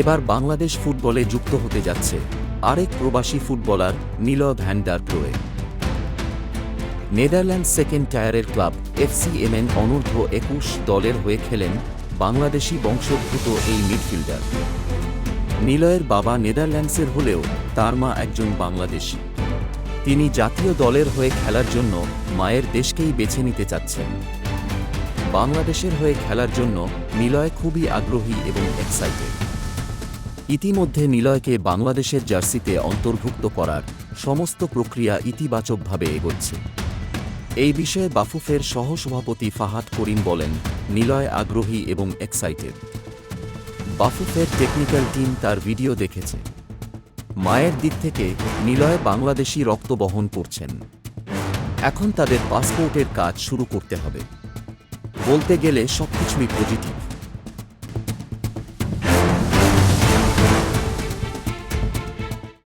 এবার বাংলাদেশ ফুটবলে যুক্ত হতে যাচ্ছে আরেক প্রবাসী ফুটবলার নীলয় ভ্যান্ডার ক্রোয়ে নেদারল্যান্ড সেকেন্ড টায়ারের ক্লাব এফসিএমএন অনূর্ধ্ব একুশ দলের হয়ে খেলেন বাংলাদেশি বংশোদ্ভূত এই মিডফিল্ডার। নিলয়ের বাবা নেদারল্যান্ডসের হলেও তার মা একজন বাংলাদেশি। তিনি জাতীয় দলের হয়ে খেলার জন্য মায়ের দেশকেই বেছে নিতে চাচ্ছেন। বাংলাদেশের হয়ে খেলার জন্য নিলয় খুবই আগ্রহী এবং এক্সাইটেড ইতিমধ্যে নিলয়কে বাংলাদেশের জার্সিতে অন্তর্ভুক্ত করার সমস্ত প্রক্রিয়া ইতিবাচকভাবে এগোচ্ছে। এই বিষয়ে বাফুফের সহসভাপতি ফাহাদ করিম বলেন, নিলয় আগ্রহী এবং এক্সাইটেড বাফুফের টেকনিক্যাল টিম তার ভিডিও দেখেছে। মায়ের দিক থেকে, নিলয় বাংলাদেশি রক্ত বহন করছেন। এখন তাদের পাসপোর্টের কাজ শুরু করতে হবে। বলতে গেলে সবকিছুই পজিটিভ